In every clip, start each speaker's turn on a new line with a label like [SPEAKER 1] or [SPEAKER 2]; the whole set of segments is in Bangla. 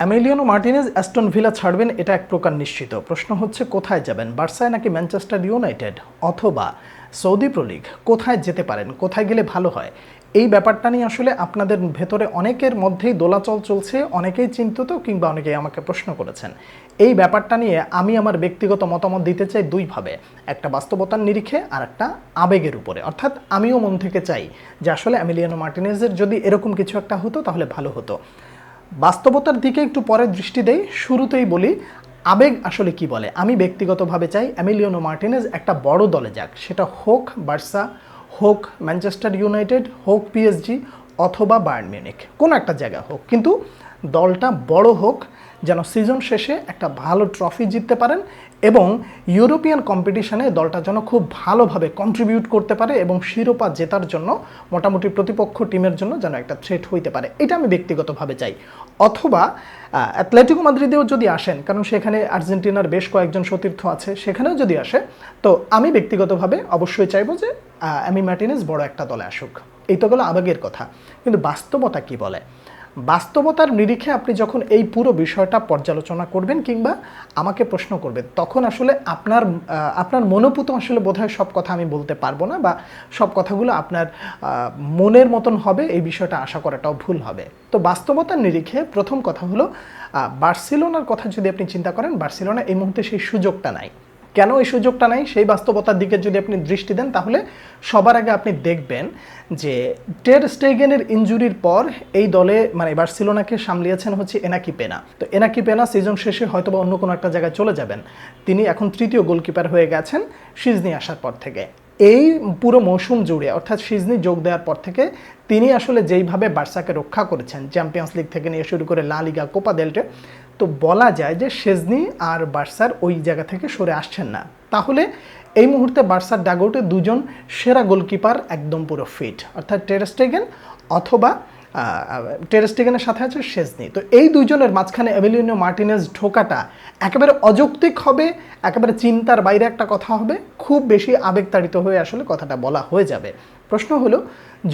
[SPEAKER 1] অ্যামেলিয়ানো মার্টিনেজ অ্যাস্টন ভিলা ছাড়বেন এটা এক প্রকার নিশ্চিত। প্রশ্ন হচ্ছে, কোথায় যাবেন? বার্সায় নাকি ম্যানচেস্টার ইউনাইটেড? অথবা সৌদি প্রো লিগ, কোথায় যেতে পারেন? কোথায় গেলে ভালো হয়? এই ব্যাপারটা নিয়ে আসলে আপনাদের ভেতরে অনেকের মধ্যেই দোলাচল চলছে, অনেকেই চিন্তিত কিংবা অনেকেই আমাকে প্রশ্ন করেছেন। এই ব্যাপারটা নিয়ে আমি আমার ব্যক্তিগত মতামত দিতে চাই দুইভাবে একটা বাস্তবতার নিরিখে আর একটা আবেগের উপরে। অর্থাৎ আমিও মন থেকে চাই যে আসলে অ্যামিলিয়ানো মার্টিনেজের যদি এরকম কিছু একটা হতো, তাহলে ভালো হতো। বাস্তবতার দিকে একটু পরে দৃষ্টি দেই, শুরুতেই বলি, আবেগ আসলে কি বলে? আমি ব্যক্তিগতভাবে চাই অ্যামিলিয়নো মার্টিনেজ একটা বড় দলে যাক। সেটা হোক বার্সা, হোক ম্যানচেস্টার ইউনাইটেড, হোক পিএসজি অথবা বায়ার্ন মিউনিক কোনো একটা জায়গা হোক। কিন্তু দলটা বড় হোক, যেন সিজন শেষে একটা ভালো ট্রফি জিততে পারেন এবং ইউরোপিয়ান কম্পিটিশনে দলটা যেন খুব ভালোভাবে কন্ট্রিবিউট করতে পারে এবং শিরোপা জেতার জন্য মোটামুটি প্রতিপক্ষ টিমের জন্য যেন একটা থ্রেট হইতে পারে। এটা আমি ব্যক্তিগতভাবে চাই। অথবা অ্যাথলেটিকো মাদ্রিদেও যদি আসেন, কারণ সেখানে আর্জেন্টিনার বেশ কয়েকজন সতীর্থ আছে, সেখানেও যদি আসে, তো আমি ব্যক্তিগতভাবে অবশ্যই চাইব যে অ্যামি মার্টিনেস বড় একটা দলে আসুক। এই তো গেলো আবেগের কথা। কিন্তু বাস্তবতা কি বলে? বাস্তবতার নিরিখে আপনি যখন এই পুরো বিষয়টা পর্যালোচনা করবেন কিংবা আমাকে প্রশ্ন করবেন, তখন আসলে আপনার আপনার মনোপুত আসলে বোধহয় সব কথা আমি বলতে পারব না বা সব কথাগুলো আপনার মনের মতন হবে, এই বিষয়টা আশা করাটাও ভুল হবে। তো বাস্তবতার নিরিখে প্রথম কথা হলো বার্সেলোনার কথা যদি আপনি চিন্তা করেন, বার্সেলোনা এই মুহূর্তে সেই সুযোগটা নাই। কেন এই সুযোগটা নাই? সেই বাস্তবতার দিকে যদি আপনি দৃষ্টি দেন, তাহলে সবার আগে আপনি দেখবেন যে টের স্টেগেনের ইঞ্জুরির পর এই দলে মানে বার্সিলোনাকে সামলিয়েছেন হচ্ছে এনাকি পেনা। তো এনাকি পেনা সিজন শেষে হয়তো বা অন্য কোনো একটা জায়গায় চলে যাবেন। তিনি এখন তৃতীয় গোলকিপার হয়ে গেছেন সিজনি আসার পর থেকে। এই পুরো মৌসুম জুড়ে, অর্থাৎ সিজনি যোগ দেওয়ার পর থেকে, তিনি আসলে যেইভাবে বার্সাকে রক্ষা করেছেন, চ্যাম্পিয়ন্স লিগ থেকে নিয়ে শুরু করে লা লিগা, কোপা দেলটে তো বলা যায় যে শেজনি আর বার্সার ওই জায়গা থেকে সরে আসছেন না। তাহলে এই মুহূর্তে বার্সার ডাগৌটে দুজন সেরা গোলকিপার একদম পুরো ফিট। অর্থাৎ টেরেস্টেগেন অথবা টেরেস্টেগেনের সাথে আছে শেজনি। তো এই দুজনের মাঝখানে এভেলিনো মার্টিনেজ ঢোকাটা একেবারে অযৌক্তিক হবে, একেবারে চিন্তার বাইরে একটা কথা হবে, খুব বেশি আবেগতাড়িত হয়ে আসলে কথাটা বলা হয়ে যাবে। প্রশ্ন হলো,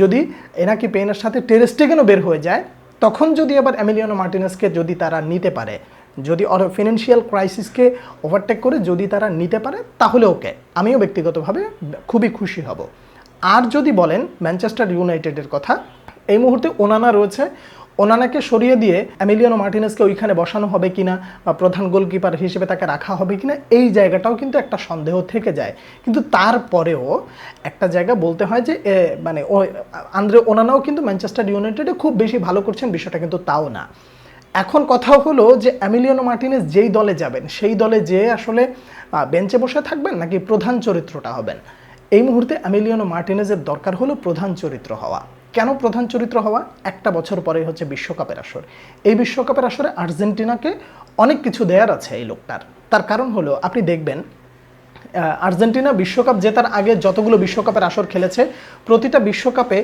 [SPEAKER 1] যদি এনাকি পেনের সাথে টেরেস্টেগেনও বের হয়ে যায় তখন যদি আবার এমিলিয়ানো মার্টিনেসকে যদি তারা নিতে পারে, যদি ফিনান্সিয়াল ক্রাইসিসকে ওভারটেক করে যদি তারা নিতে পারে, তাহলে ওকে। আমিও ব্যক্তিগতভাবে খুবই খুশি হব। আর যদি বলেন ম্যানচেস্টার ইউনাইটেডের কথা, এই মুহূর্তে ওনানা রয়েছে ওনানাকে সরিয়ে দিয়ে অ্যামিলিয়ানো মার্টিনেসকে ওইখানে বসানো হবে কিনা বা প্রধান গোলকিপার হিসেবে তাকে রাখা হবে কিনা, এই জায়গাটাও কিন্তু একটা সন্দেহ থেকে যায়। কিন্তু তারপরেও একটা জায়গা বলতে হয় যে মানে আন্দ্রে ওনানাও কিন্তু ম্যানচেস্টার ইউনাইটেডে খুব বেশি ভালো করছেন, বিষয়টা কিন্তু তাও না। এখন কথা হলো যে, অ্যামিলিয়ানো মার্টিনেস যেই দলে যাবেন, সেই দলে যে আসলে বেঞ্চে বসে থাকবেন নাকি প্রধান চরিত্রটা হবেন, এই মুহূর্তে অ্যামিলিয়ানো মার্টিনেজের দরকার হলো প্রধান চরিত্র হওয়া। কেন প্রধান চরিত্র হওয়া? একটা বছর পরে হচ্ছে বিশ্বকাপের আসর। এই বিশ্বকাপের আসরে আর্জেন্টিনাকে অনেক কিছু দেয়ার আছে এই লোকটার। তার কারণ হলো, আপনি দেখবেন আর্জেন্টিনা বিশ্বকাপ জেতার আগে যতগুলো বিশ্বকাপের আসর খেলেছে, প্রতিটা বিশ্বকাপে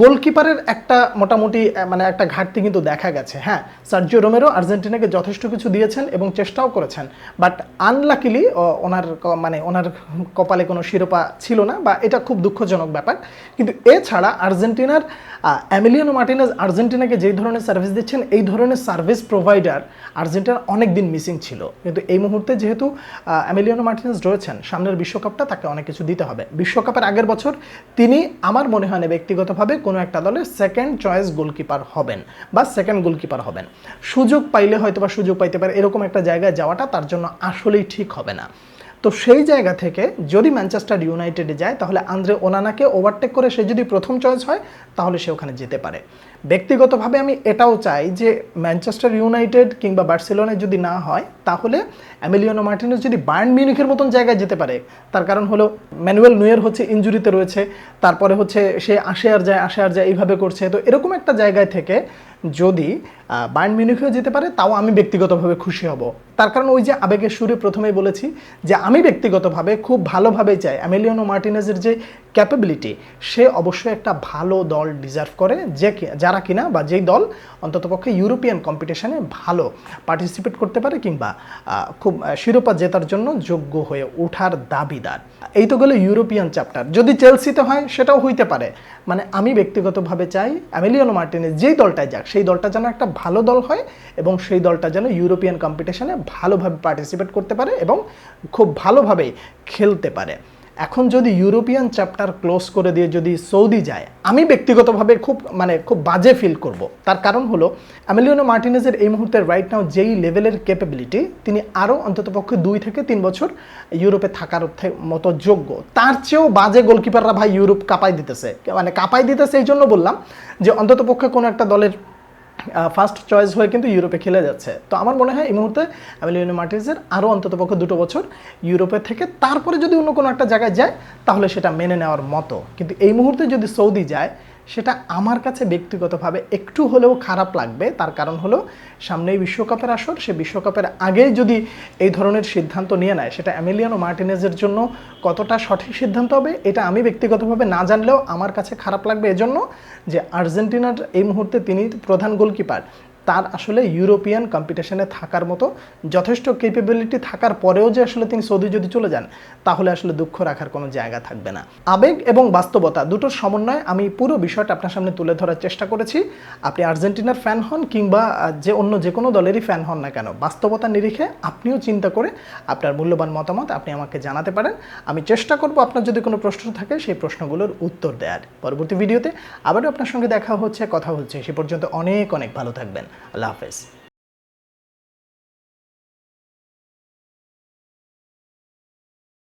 [SPEAKER 1] গোলকিপারের একটা মোটামুটি মানে একটা ঘাটতি কিন্তু দেখা গেছে। হ্যাঁ সার্জিও রোমেরো আর্জেন্টিনাকে যথেষ্ট কিছু দিয়েছেন এবং চেষ্টাও করেছেন। বাট আনলাকিলি ওনার মানে ওনার কপালে কোনো শিরোপা ছিল না বা এটা খুব দুঃখজনক ব্যাপার। কিন্তু এছাড়া আর্জেন্টিনার অ্যামিলিয়ানো মার্টিনেজ আর্জেন্টিনাকে যেই ধরনের সার্ভিস দিচ্ছেন, এই ধরনের সার্ভিস প্রোভাইডার আর্জেন্টিনার অনেক দিন মিসিং ছিল। কিন্তু এই মুহূর্তে যেহেতু অ্যামিলিয়ানো মার্টিনেজ রয়েছেন সামনের বিশ্বকাপটা তাকে অনেক কিছু দিতে হবে। বিশ্বকাপের আগের বছর তিনি আমার মনে হয় না ব্যক্তিগতভাবে কোনো একটা দলের সেকেন্ড চয়েস গোলকিপার হবেন বা সেকেন্ড গোলকিপার হবেন। সুযোগ পাইলে হয়তো বা সুযোগ পাইতে পারে, এরকম একটা জায়গায় যাওয়াটা তার জন্য আসলেই ঠিক হবে না। তো সেই জায়গা থেকে যদি ম্যানচেস্টার ইউনাইটেডে যায়, তাহলে আন্দ্রে ওনানাকে ওভারটেক করে সে যদি প্রথম চয়েস হয়, তাহলে সে ওখানে যেতে পারে। ব্যক্তিগতভাবে আমি এটাও চাই যে ম্যানচেস্টার ইউনাইটেড কিংবা বার্সেলোনায় যদি না হয়, তাহলে অ্যামিলিয়ানো মার্টিনেস যদি বার্ন মিউনিখের মতন জায়গায় যেতে পারে, তার কারণ হলো ম্যানুয়েল নুয়ের হচ্ছে ইঞ্জুরিতে রয়েছে, তারপরে হচ্ছে সে আসে আর যায়, আসে আর যায় এইভাবে করছে। তো এরকম একটা জায়গায় থেকে যদি বায়ার্ন মিউনিখেও যেতে পারে, তাও আমি ব্যক্তিগতভাবে খুশি হব। তার কারণ ওই যে আবেগের সুরে প্রথমেই বলেছি যে আমি ব্যক্তিগতভাবে খুব ভালোভাবে চাই। অ্যামিলিয়ানো মার্টিনেজের যে ক্যাপাবিলিটি সে অবশ্যই একটা ভালো দল ডিজার্ভ করে, যে যারা কিনা বা যেই দল অন্ততপক্ষে ইউরোপিয়ান কম্পিটিশনে ভালো পার্টিসিপেট করতে পারে কিংবা খুব শিরোপা জেতার জন্য যোগ্য হয়ে ওঠার দাবিদার। এই তো গেলে ইউরোপিয়ান চ্যাপ্টার যদি চেলসিতে হয়, সেটাও হইতে পারে। মানে আমি ব্যক্তিগতভাবে চাই অ্যামিলিয়ানো মার্টিনেজ যেই দলটায় যাক, সেই দলটা যেন একটা ভালো দল হয় এবং সেই দলটা যেন ইউরোপিয়ান কম্পিটিশনে ভালোভাবে পার্টিসিপেট করতে পারে এবং খুব ভালোভাবে খেলতে পারে। এখন যদি ইউরোপিয়ান চ্যাপ্টার ক্লোজ করে দিয়ে যদি সৌদি যায়, আমি ব্যক্তিগতভাবে খুব মানে খুব বাজে ফিল করব। তার কারণ হলো অ্যামেলিওনো মার্টিনেজের এই মুহূর্তে রাইট নাও যেই লেভেলের ক্যাপাবিলিটি তিনি আরও অন্ততপক্ষে দুই থেকে তিন বছর ইউরোপে থাকার মতো যোগ্য। তার চেয়েও বাজে গোলকিপাররা ভাই ইউরোপ কাঁপাই দিতেছে। মানে কাঁপাই দিতেছে এই জন্য বললাম যে, অন্ততপক্ষে কোনো একটা দলের ফার্স্ট চয়েস হয়ে কিন্তু ইউরোপে খেলে যাচ্ছে। তো আমার মনে হয় এই মুহূর্তে অ্যামেলিয়ানো মার্টিনসের আরও অন্ততপক্ষে দুটো বছর ইউরোপে থেকে, তারপরে যদি অন্য কোনো একটা জায়গায় যায়, তাহলে সেটা মেনে নেওয়ার মতো। কিন্তু এই মুহূর্তে যদি সৌদি যায় সেটা আমার কাছে ব্যক্তিগতভাবে একটু হলেও খারাপ লাগবে। তার কারণ হলো, সামনেই বিশ্বকাপের আসর, সে বিশ্বকাপের আগেই যদি এই ধরনের সিদ্ধান্ত নিয়ে নেয়, সেটা অ্যামেলিয়ানো মার্টিনেজের জন্য কতটা সঠিক সিদ্ধান্ত হবে, এটা আমি ব্যক্তিগতভাবে না জানলেও আমার কাছে খারাপ লাগবে। এজন্য যে আর্জেন্টিনার এই মুহূর্তে তিনি প্রধান গোলকিপার তার আসলে ইউরোপিয়ান কম্পিটিশনে থাকার মতো যথেষ্ট কেপেবিলিটি থাকার পরেও যে আসলে তিনি সৌদি যদি চলে যান, তাহলে আসলে দুঃখ রাখার কোনো জায়গা থাকবে না। আবেগ এবং বাস্তবতা দুটোর সমন্বয়ে আমি পুরো বিষয়টা আপনার সামনে তুলে ধরার চেষ্টা করেছি। আপনি আর্জেন্টিনার ফ্যান হন কিংবা যে অন্য যে কোনো দলেরই ফ্যান হন না কেন, বাস্তবতা নিরিখে আপনিও চিন্তা করে আপনার মূল্যবান মতামত আপনি আমাকে জানাতে পারেন। আমি চেষ্টা করব আপনার যদি কোনো প্রশ্ন থাকে সেই প্রশ্নগুলোর উত্তর দেওয়ার পরবর্তী ভিডিওতে আবারও আপনার সঙ্গে দেখা হচ্ছে, কথা হচ্ছে, সে পর্যন্ত অনেক অনেক ভালো থাকবেন। আল্লাহ হাফেজ